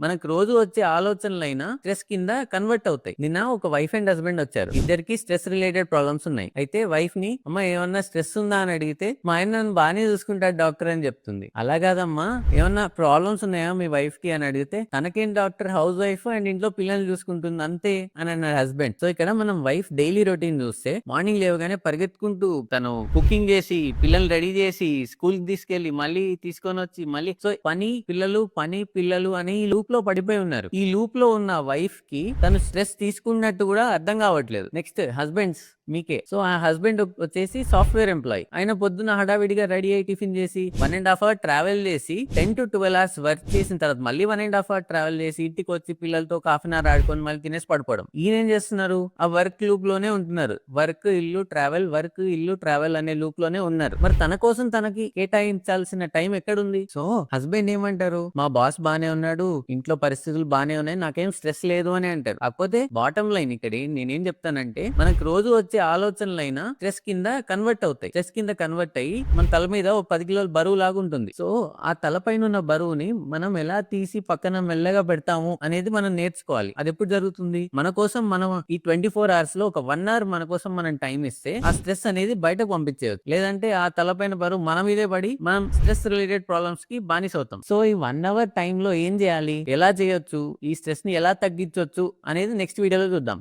మనకు రోజు వచ్చే ఆలోచనలైనా స్ట్రెస్ కింద కన్వర్ట్ అవుతాయి. నిన్న ఒక వైఫ్ అండ్ హస్బెండ్ వచ్చారు. ఇద్దరికి స్ట్రెస్ రిలేటెడ్ ప్రాబ్లమ్స్ ఉన్నాయి. అయితే వైఫ్ని అమ్మ ఏమన్నా స్ట్రెస్ ఉందా? అని అడిగితే మా ఆయన నన్ను బాగానే చూసుకుంటాడు డాక్టర్ అని చెప్తుంది. అలా కాదమ్మా. ఏమన్నా ప్రాబ్లమ్స్ ఉన్నాయా మీ వైఫ్కి? అని అడిగితే తనకేం డాక్టర్? హౌస్ వైఫ్ అండ్ ఇంట్లో పిల్లల్ని చూసుకుంటుంది అంతే అని అన్నాడు హస్బెండ్. సో ఇక్కడ మనం వైఫ్ డైలీ రొటీన్ చూస్తే మార్నింగ్ లేవగానే పరిగెత్తుకుంటూ తను కుకింగ్ చేసి పిల్లల్ని రెడీ చేసి స్కూల్కి తీసుకెళ్ళి మళ్ళీ తీసుకొని వచ్చి మళ్ళీ సో పని పిల్లలు పని పిల్లలు అని లూప్ లూప్లో పడిపోయి ఉన్నారు. ఈ లూప్లో ఉన్న వైఫ్కి తను స్ట్రెస్ తీసుకున్నట్టు కూడా అర్థం కావట్లేదు. నెక్స్ట్ హస్బెండ్స్ మీకే. సో ఆ హస్బెండ్ వచ్చేసి సాఫ్ట్వేర్ ఎంప్లాయ్. ఆయన పొద్దున హడావిడిగా రెడీ అయ్యి టిఫిన్ చేసి one and half hour travel చేసి ten to twelve hours work చేసిన తర్వాత మళ్ళీ one and half hour travel చేసి ఇంటికి వచ్చి పిల్లలతో ఒక హాఫ్ అన్ అవర్ ఆడుకొని మళ్ళీ తినేసి పడిపోవడం ఈయన ఏం చేస్తున్నారు? ఆ వర్క్ లూప్లోనే ఉంటున్నారు. వర్క్ ఇల్లు ట్రావెల్ వర్క్ ఇల్లు ట్రావెల్ అనే లూప్లోనే ఉన్నారు. మరి తన కోసం తనకి కేటాయించాల్సిన టైం ఎక్కడుంది? సో హస్బెండ్ ఏమంటారు? మా బాస్ బానే ఉన్నాడు ఇంట్లో పరిస్థితులు బానే ఉన్నాయి. నాకేం స్ట్రెస్ లేదు అని అంటారు. కాకపోతే బాటమ్ లైన్ ఇక్కడ నేనేం చెప్తానంటే మనకు రోజు వచ్చే ఆలోచనలైనా స్ట్రెస్ కింద కన్వర్ట్ అవుతాయి. స్ట్రెస్ కింద కన్వర్ట్ అయ్యి మన తల మీద ఒక పది కిలోల బరువు లాగా ఉంటుంది. సో ఆ తలపైన ఉన్న బరువుని మనం ఎలా తీసి పక్కన మెల్లగా పెడతాము అనేది మనం నేర్చుకోవాలి. అది ఎప్పుడు జరుగుతుంది? మన కోసం మనం ఈ ట్వంటీ ఫోర్ అవర్స్లో ఒక వన్ అవర్ మన కోసం మనం టైం ఇస్తే ఆ స్ట్రెస్ అనేది బయటకు పంపించేయచ్చు. లేదంటే ఆ తలపైన బరువు మన మీదే పడి మనం స్ట్రెస్ రిలేటెడ్ ప్రాబ్లమ్స్కి బానిస అవుతాం. సో ఈ వన్ అవర్ టైంలో ఏం చేయాలి? ఎలా చేయొచ్చు? ఈ స్ట్రెస్ని ఎలా తగ్గించవచ్చు అనేది నెక్స్ట్ వీడియోలో చూద్దాం.